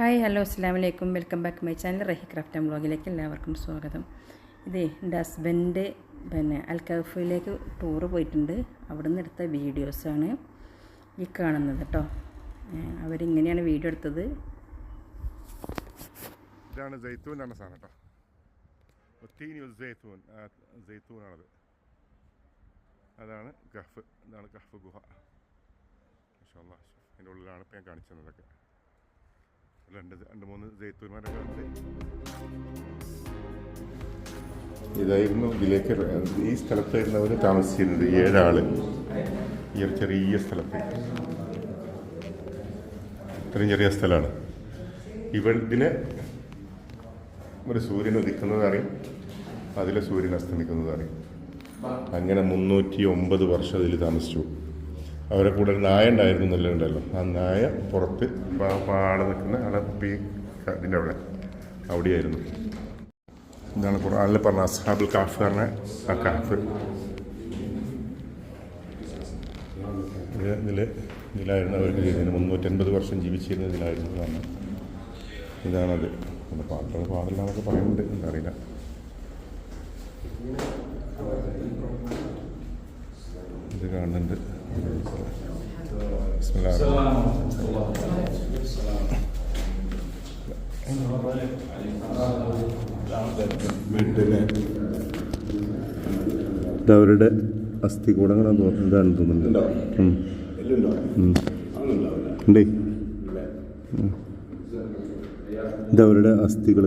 Hi hello അസ്സാം വലൈക്കും welcome back my channel Rahi craft ബ്ലോഗിലേക്ക് എല്ലാവർക്കും സ്വാഗതം. ഇതേ എന്റെ ഹസ്ബൻഡ് പിന്നെ അൽക്കഫിലേക്ക് ടൂറ് പോയിട്ടുണ്ട്. അവിടെ നിന്ന് എടുത്ത വീഡിയോസാണ് ഈ കാണുന്നത് കേട്ടോ അവരിങ്ങനെയാണ് വീഡിയോ എടുത്തത്. ഇതാണ് ജൈത്തൂൻ എന്ന സാധനം കേട്ടോ ഒത്തീനി ജൈത്തൂൻ ജൈത്തൂനാണത് അതാണ് ഗഫ് ഇതാണ് ഗഫ് ഗുഹ. അതിന്റെ ഉള്ളിലാണ് ഇപ്പം ഞാൻ കാണിച്ചു തന്നതൊക്കെ. രണ്ട് രണ്ട് മൂന്ന് ജൈത്തൂന്മാരൊക്കെ ഉണ്ട് ഇതായിരുന്നു ഇതിലേക്ക് ഈ സ്ഥലത്തായിരുന്നു അവർ താമസിച്ചിരുന്നത് ഏഴാൾ. ഈ ഒരു ചെറിയ സ്ഥലത്ത്. ഇത്രയും ചെറിയ സ്ഥലമാണ് ഇവ ഒരു സൂര്യൻ ഉദിക്കുന്നത് അറിയും അതിലെ സൂര്യൻ അസ്തമിക്കുന്നത് അറിയും. അങ്ങനെ മുന്നൂറ്റി ഒമ്പത് വർഷം അതിൽ താമസിച്ചു. അവരെ കൂടെ നായ ഉണ്ടായിരുന്നു എന്നുള്ളതുണ്ടല്ലോ ആ നായ പുറത്ത് പാടെ നിൽക്കുന്ന ആളെ പി ഇതിന്റെ അവിടെ അവിടെയായിരുന്നു. ഇതാണ് ഖുർആനിൽ പറഞ്ഞ അസ്ഹാബുൽ കാഫ് പറഞ്ഞ ആ കാഫ്. ഇത് ഇതിൽ ഇതിലായിരുന്നു അവർക്ക് ചെയ്തിരുന്നത്. മുന്നൂറ്റൻപത് വർഷം ജീവിച്ചിരുന്ന ഇതിലായിരുന്നു കാരണം ഇതാണത്. അത് പാട്ടുകൾ പാടില്ല എന്നൊക്കെ പറയുന്നുണ്ട് അറിയില്ല. ഇത് കാണുന്നുണ്ട്. ബിസ്മില്ലാ വീട്ടിലെ ഇതവരുടെ അസ്ഥികൂടങ്ങളാണ് ഇതാണ് തോന്നുന്നുണ്ട്. ഉം. ഉം. ഉണ്ടേ. ഉം. ഇതവരുടെ അസ്ഥികൾ